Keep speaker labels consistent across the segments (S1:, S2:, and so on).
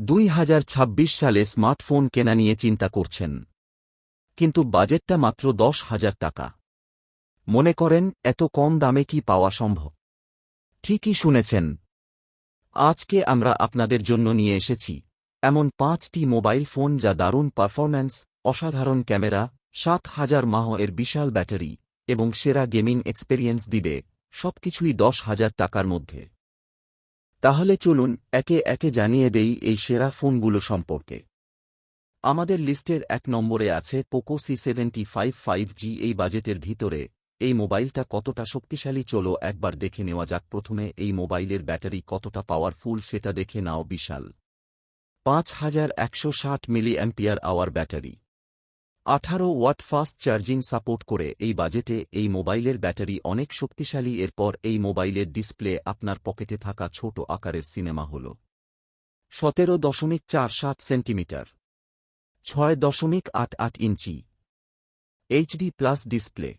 S1: দুই হাজার ছাব্বিশ সালে স্মার্টফোন কেনা নিয়ে চিন্তা করছেন। কিন্তু বাজেটটা মাত্র দশ হাজার টাকা। মনে করেন, এত কম দামে কি পাওয়া সম্ভব? ঠিকই শুনেছেন। আজকে আমরা আপনাদের জন্য নিয়ে এসেছি এমন পাঁচটি মোবাইল ফোন যা দারুণ পারফরম্যান্স, অসাধারণ ক্যামেরা, সাত হাজার মাহ এর বিশাল ব্যাটারি এবং সেরা গেমিং এক্সপেরিয়েন্স দিবে, সবকিছুই দশ হাজার টাকার মধ্যে। তাহলে চলুন একে একে জানিয়ে দেই এই সেরা ফোনগুলো সম্পর্কে। আমাদের লিস্টের এক নম্বরে আছে Poco C seventy five five G এই বাজেটের ভিতরে। এই মোবাইলটা কতটা শক্তিশালী চলো একবার দেখে নেওয়া যাক। প্রথমে এই মোবাইলের ব্যাটারি কতটা পাওয়ারফুল সেটা দেখে নাও বিশাল। পাঁচ হাজার একশো ষাট মিলি অ্যাম্পিয়ার আওয়ার ব্যাটারি। আঠারো ওয়াট ফাস্ট চার্জিং সাপোর্ট করে এই বাজেটে এই মোবাইলের ব্যাটারি অনেক শক্তিশালী, এরপর এই মোবাইলের ডিসপ্লে আপনার পকেটে থাকা ছোট আকারের সিনেমা হল। সতেরো দশমিক চার সাত সেন্টিমিটার। ছয় দশমিক আট আট ইঞ্চি। HD plus display.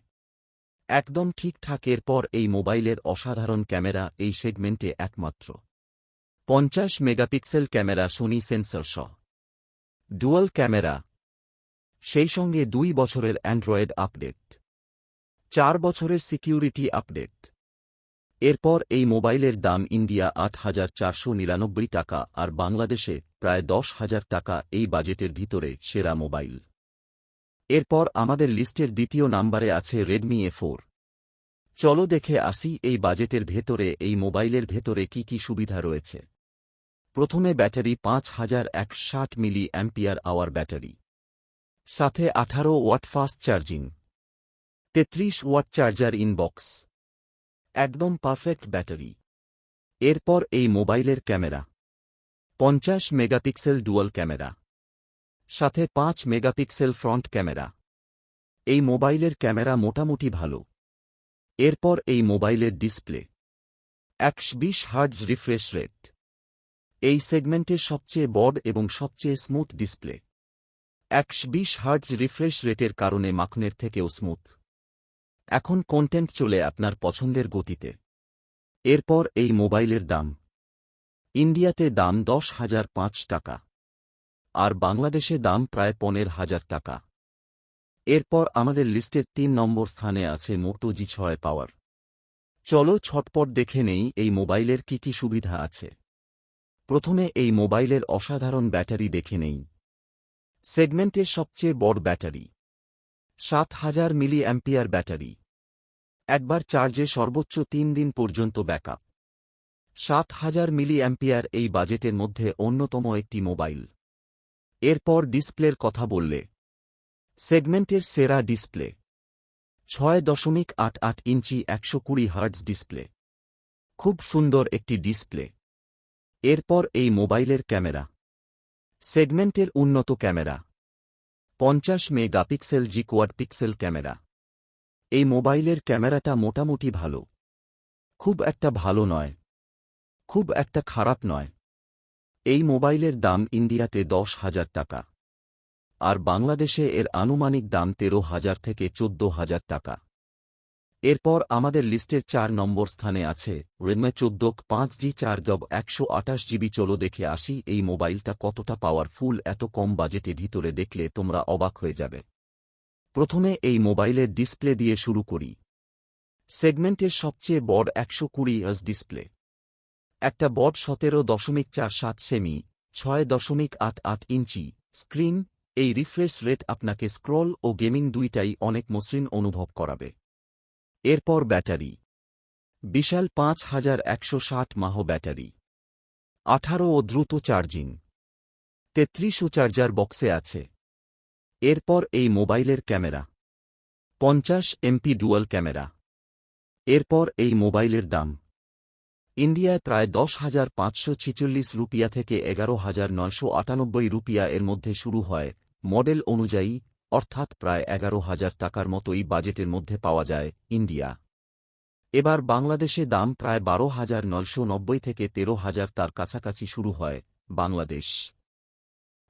S1: একদম ঠিকঠাক, এরপর এই মোবাইলের অসাধারণ ক্যামেরা এই সেগমেন্টে একমাত্র। পঞ্চাশ মেগাপিক্সেল ক্যামেরা সোনি সেন্সর সহ। ডুয়াল ক্যামেরা সেই সঙ্গে দুই বছরের অ্যান্ড্রয়েড আপডেট। চার বছরের সিকিউরিটি আপডেট। এরপর এই মোবাইলের দাম ইন্ডিয়া আট হাজার চারশো নিরানব্বই টাকা আর বাংলাদেশে প্রায় দশ হাজার টাকা এই বাজেটের ভিতরে সেরা মোবাইল। এরপর আমাদের লিস্টের দ্বিতীয় নাম্বারে আছে রেডমি এ ফোর। চলো দেখে আসি এই বাজেটের ভেতরে, এই মোবাইলের ভেতরে কি কি সুবিধা রয়েছে। প্রথমে ব্যাটারি পাঁচ হাজার এক ষাট মিলি অ্যাম্পিয়ার আওয়ার ব্যাটারি। সাথে আঠারো ওয়াট ফাস্ট চার্জিং, তেত্রিশ ওয়াট চার্জার ইনবক্স, একদম পারফেক্ট ব্যাটারি। এরপর এই মোবাইলের ক্যামেরা, পঞ্চাশ মেগাপিক্সেল ডুয়াল ক্যামেরা, সাথে পাঁচ মেগাপিক্সেল ফ্রন্ট ক্যামেরা। এই মোবাইলের ক্যামেরা মোটামুটি ভালো। এরপর এই মোবাইলের ডিসপ্লে, একশ বিশ হার্জ রিফ্রেশ রেট। এই সেগমেন্টের সবচেয়ে বড় এবং সবচেয়ে স্মুথ ডিসপ্লে। একশ বিশ হার্জ রিফ্রেশ রেটের কারণে মাখনের থেকেও স্মুথ। এখন কন্টেন্ট চলে আপনার পছন্দের গতিতে। এরপর এই মোবাইলের দাম। ইন্ডিয়াতে দাম দশ হাজার পাঁচ টাকা। আর বাংলাদেশে দাম প্রায় পনেরো হাজার টাকা। এরপর আমাদের লিস্টের তিন নম্বর স্থানে আছে মোটো জি ছয় পাওয়ার। চলো ছটপট দেখে নেই এই মোবাইলের কি কি সুবিধা আছে। প্রথমে এই মোবাইলের অসাধারণ ব্যাটারি দেখে নেই। সেগমেন্টের সবচেয়ে বড় ব্যাটারি। সাত হাজার মিলি অ্যাম্পিয়ার ব্যাটারি। একবার চার্জে সর্বোচ্চ তিন দিন পর্যন্ত ব্যাকআপ। সাত হাজার মিলি অ্যাম্পিয়ার এই বাজেটের মধ্যে অন্যতম একটি মোবাইল। এরপর ডিসপ্লের কথা বললে। সেগমেন্টের সেরা ডিসপ্লে। ছয় দশমিক আট আট ইঞ্চি একশো কুড়ি হার্টজ ডিসপ্লে। খুব সুন্দর একটি ডিসপ্লে। এরপর এই মোবাইলের ক্যামেরা। সেগমেন্টের উন্নত ক্যামেরা। পঞ্চাশ megapixel G quad pixel camera. এই মোবাইলের ক্যামেরাটা মোটামুটি ভালো। খুব একটা ভালো নয়। খুব একটা খারাপ নয়। এই মোবাইলের দাম ইন্ডিয়াতে দশ হাজার টাকা। আর বাংলাদেশে এর আনুমানিক দাম তেরো হাজার থেকে চোদ্দ হাজার টাকা। এরপর আমাদের লিস্টের চার নম্বর স্থানে আছে রেডমি চোদ্দ পাঁচ জি চার ডব একশো আটাশ জিবি চলো দেখে আসি, এই মোবাইলটা কতটা পাওয়ারফুল এত কম বাজেটে ভিতরে দেখলে তোমরা অবাক হয়ে যাবে। প্রথমে এই মোবাইলের ডিসপ্লে দিয়ে শুরু করি। সেগমেন্টের সবচেয়ে বড় একশো কুড়ি এস ডিসপ্লে একটা বড় সতেরো দশমিক চার সাত সেমি ছয় দশমিক আট আট ইঞ্চি স্ক্রিন এই রিফ্রেশ রেট আপনাকে স্ক্রল ও গেমিং দুইটাই অনেক মসৃণ অনুভব করাবে। এরপর ব্যাটারি। বিশাল পাঁচ হাজার একশো ষাট মাহ ব্যাটারি। আঠারো ও দ্রুত চার্জিং। তেত্রিশ ও চার্জার বক্সে আছে। এরপর এই মোবাইলের ক্যামেরা। পঞ্চাশ এমপি ডুয়াল ক্যামেরা। এরপর এই মোবাইলের দাম। ইন্ডিয়ায় প্রায় দশ হাজার পাঁচশো ছিচল্লিশ রুপিয়া থেকে এগারো হাজার নয়শো আটানব্বই রুপিয়া এর মধ্যে শুরু হয়। মডেল অনুযায়ী অর্থাৎ প্রায় এগারো হাজার টাকার মতোই বাজেটের মধ্যে পাওয়া যায় ইন্ডিয়া। এবার বাংলাদেশে দাম প্রায় বারো হাজার নয়শো নব্বই থেকে তেরো হাজার তার কাছাকাছি শুরু হয় বাংলাদেশ।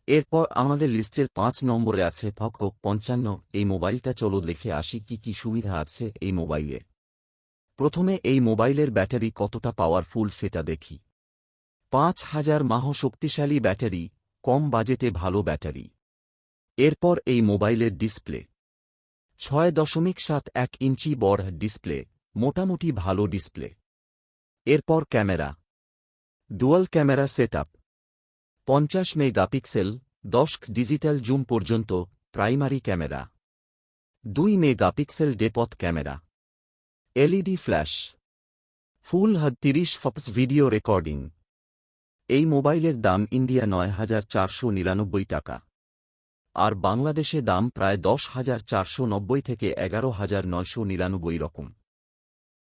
S1: এরপর আমাদের লিস্টের পাঁচ নম্বরে আছে ফক পঞ্চান্ন। এই মোবাইলটা চলো দেখে আসি কি কি সুবিধা আছে এই মোবাইলে। প্রথমে এই মোবাইলের ব্যাটারি কতটা পাওয়ারফুল সেটা দেখি। পাঁচ হাজার মাহ শক্তিশালী ব্যাটারি, কম বাজেটে ভালো ব্যাটারি। এরপর এই মোবাইলের ডিসপ্লে। ছয় দশমিক সাত এক ইঞ্চি বড় ডিসপ্লে, মোটামুটি ভালো ডিসপ্লে। এরপর ক্যামেরা। Dual camera setup. পঞ্চাশ মেগাপিক্সেল, দশ ডিজিটাল জুম পর্যন্ত, প্রাইমারি ক্যামেরা। দুই megapixel depth camera. LED flash. Full HD তিরিশ ফপস ভিডিও রেকর্ডিং। এই মোবাইলের দাম ইন্ডিয়া নয় হাজার চারশো নিরানব্বই টাকা। আর বাংলাদেশে দাম প্রায় দশ হাজার চারশো নব্বই থেকে এগারো হাজার নয়শো নিরানব্বই রকম।